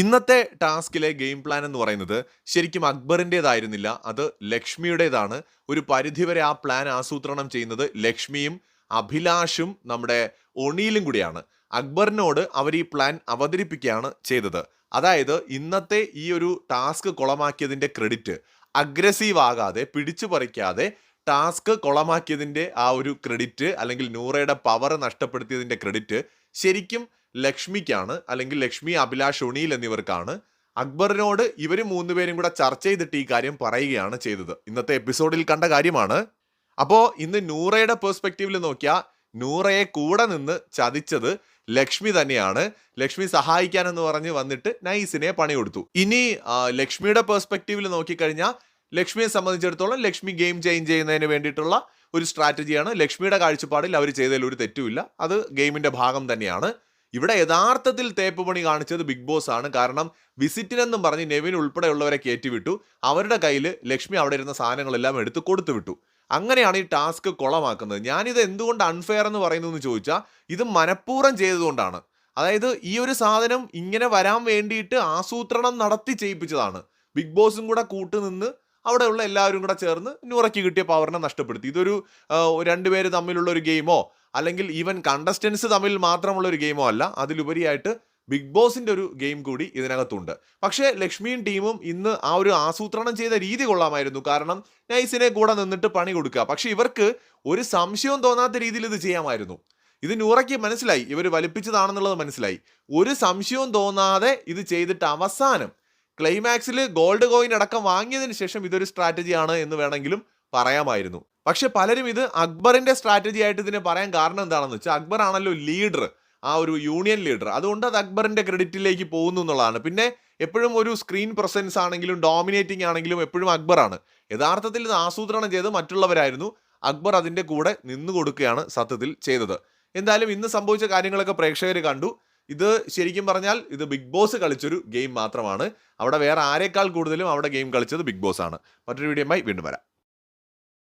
ഇന്നത്തെ ടാസ്കിലെ game plan എന്ന് പറയുന്നത് ശരിക്കും അക്ബറിന്റെതായിരുന്നില്ല അത് ലക്ഷ്മിയുടേതാണ്. ഒരു പരിധിവരെ ആ പ്ലാൻ ആസൂത്രണം ചെയ്യുന്നത് ലക്ഷ്മിയും അഭിലാഷും നമ്മുടെ ഒണിയിലും കൂടിയാണ്. അക്ബറിനോട് അവർ ഈ പ്ലാൻ അവതരിപ്പിക്കുകയാണ് ചെയ്തത്. അതായത് ഇന്നത്തെ ഈ ഒരു ടാസ്ക് കുളമാക്കിയതിന്റെ ക്രെഡിറ്റ് അഗ്രസീവ് ആകാതെ പിടിച്ചു പറിക്കാതെ ടാസ്ക് കുളമാക്കിയതിന്റെ ആ ഒരു ക്രെഡിറ്റ് അല്ലെങ്കിൽ നൂറയുടെ പവർ നഷ്ടപ്പെടുത്തിയതിന്റെ ക്രെഡിറ്റ് ശരിക്കും ലക്ഷ്മിക്കാണ് അല്ലെങ്കിൽ ലക്ഷ്മി അഭിലാഷ് ഉണിയിൽ എന്നിവർക്കാണ്. അക്ബറിനോട് ഇവർ മൂന്നുപേരും കൂടെ ചർച്ച ചെയ്തിട്ട് ഈ കാര്യം പറയുകയാണ് ചെയ്തത്. ഇന്നത്തെ എപ്പിസോഡിൽ കണ്ട കാര്യമാണ്. അപ്പോൾ ഇന്ന് നൂറയുടെ പേഴ്സ്പെക്റ്റീവിൽ നോക്കിയാൽ നൂറയെ കൂടെ നിന്ന് ചതിച്ചത് ലക്ഷ്മി തന്നെയാണ്. ലക്ഷ്മി സഹായിക്കാനെന്ന് പറഞ്ഞ് വന്നിട്ട് നൈസിനെ പണി കൊടുത്തു ഇനി ലക്ഷ്മിയുടെ പേഴ്സ്പെക്റ്റീവിൽ നോക്കിക്കഴിഞ്ഞാൽ ലക്ഷ്മിയെ സംബന്ധിച്ചിടത്തോളം ലക്ഷ്മി ഗെയിം ചേഞ്ച് ചെയ്യുന്നതിന് വേണ്ടിയിട്ടുള്ള ഒരു സ്ട്രാറ്റജിയാണ് ലക്ഷ്മിയുടെ കാഴ്ചപ്പാടിൽ അവർ ചെയ്തതിൽ ഒരു തെറ്റുമില്ല. അത് ഗെയിമിന്റെ ഭാഗം തന്നെയാണ്. ഇവിടെ യഥാർത്ഥത്തിൽ തേപ്പ് പണി കാണിച്ചത് ബിഗ് ബോസ് ആണ്. കാരണം വിസിറ്റിനെന്നും പറഞ്ഞ് നെവിൻ ഉൾപ്പെടെയുള്ളവരെ കയറ്റിവിട്ടു. അവരുടെ കയ്യിൽ ലക്ഷ്മി അവിടെ ഇരുന്ന സാധനങ്ങളെല്ലാം എടുത്ത് കൊടുത്തു വിട്ടു. അങ്ങനെയാണ് ഈ ടാസ്ക് കുളമാക്കുന്നത്. ഞാനിത് എന്തുകൊണ്ട് അൺഫെയർ എന്ന് പറയുന്നു എന്ന് ചോദിച്ചാൽ ഇത് മനഃപൂർവം ചെയ്തതുകൊണ്ടാണ്. അതായത് ഈ ഒരു സാധനം ഇങ്ങനെ വരാൻ വേണ്ടിയിട്ട് ആസൂത്രണം നടത്തി ചെയ്യിപ്പിച്ചതാണ്. ബിഗ് ബോസും കൂടെ കൂട്ടുനിന്ന് അവിടെയുള്ള എല്ലാവരും കൂടെ ചേർന്ന് നൂറയ്ക്ക് കിട്ടിയ പവറിനെ നഷ്ടപ്പെടുത്തി. ഇതൊരു രണ്ടുപേര് തമ്മിലുള്ള ഒരു ഗെയിമോ അല്ലെങ്കിൽ ഈവൻ കണ്ടസ്റ്റൻസ് തമ്മിൽ മാത്രമുള്ള ഒരു ഗെയിമോ അല്ല അതിലുപരിയായിട്ട് ബിഗ് ബോസിന്റെ ഒരു ഗെയിം കൂടി ഇതിനകത്തുണ്ട്. പക്ഷേ ലക്ഷ്മിയും ടീമും ഇന്ന് ആ ഒരു ആസൂത്രണം ചെയ്ത രീതി കൊള്ളാമായിരുന്നു. കാരണം നൈസിനെ കൂടെ നിന്നിട്ട് പണി കൊടുക്കുക. പക്ഷെ ഇവർക്ക് ഒരു സംശയവും തോന്നാത്ത രീതിയിൽ ഇത് ചെയ്യാമായിരുന്നു. ഇത് നൂറയ്ക്ക് മനസ്സിലായി. ഇവർ വലിപ്പിച്ചതാണെന്നുള്ളത് മനസ്സിലായി. ഒരു സംശയവും തോന്നാതെ ഇത് ചെയ്തിട്ട് അവസാനം ക്ലൈമാക്സിൽ ഗോൾഡ് കോയിൻ അടക്കം വാങ്ങിയതിന് ശേഷം ഇതൊരു സ്ട്രാറ്റജിയാണ് എന്ന് വേണമെങ്കിലും പറയാമായിരുന്നു. പക്ഷെ പലരും ഇത് അക്ബറിന്റെ സ്ട്രാറ്റജി ആയിട്ട് ഇതിനെ പറയാൻ കാരണം എന്താണെന്ന് വെച്ചാൽ അക്ബർ ആണല്ലോ ലീഡർ ആ ഒരു യൂണിയൻ ലീഡർ അതുകൊണ്ട് അത് അക്ബറിന്റെ ക്രെഡിറ്റിലേക്ക് പോകുന്നു എന്നുള്ളതാണ്. പിന്നെ എപ്പോഴും ഒരു സ്ക്രീൻ പ്രസൻസ് ആണെങ്കിലും ഡോമിനേറ്റിംഗ് ആണെങ്കിലും എപ്പോഴും അക്ബറാണ് യഥാർത്ഥത്തിൽ ഇത് ആസൂത്രണം ചെയ്ത് മറ്റുള്ളവരായിരുന്നു. അക്ബർ അതിന്റെ കൂടെ നിന്നു കൊടുക്കുകയാണ് സത്യത്തിൽ ചെയ്തത്. എന്തായാലും ഇന്ന് സംഭവിച്ച കാര്യങ്ങളൊക്കെ പ്രേക്ഷകർ കണ്ടു. ഇത് ശരിക്കും പറഞ്ഞാൽ ഇത് ബിഗ് ബോസ് കളിച്ചൊരു ഗെയിം മാത്രമാണ്. അവിടെ വേറെ ആരെക്കാൾ കൂടുതലും അവിടെ ഗെയിം കളിച്ചത് ബിഗ് ബോസ് ആണ്. മറ്റൊരു വീഡിയോയുമായി വീണ്ടും വരാം.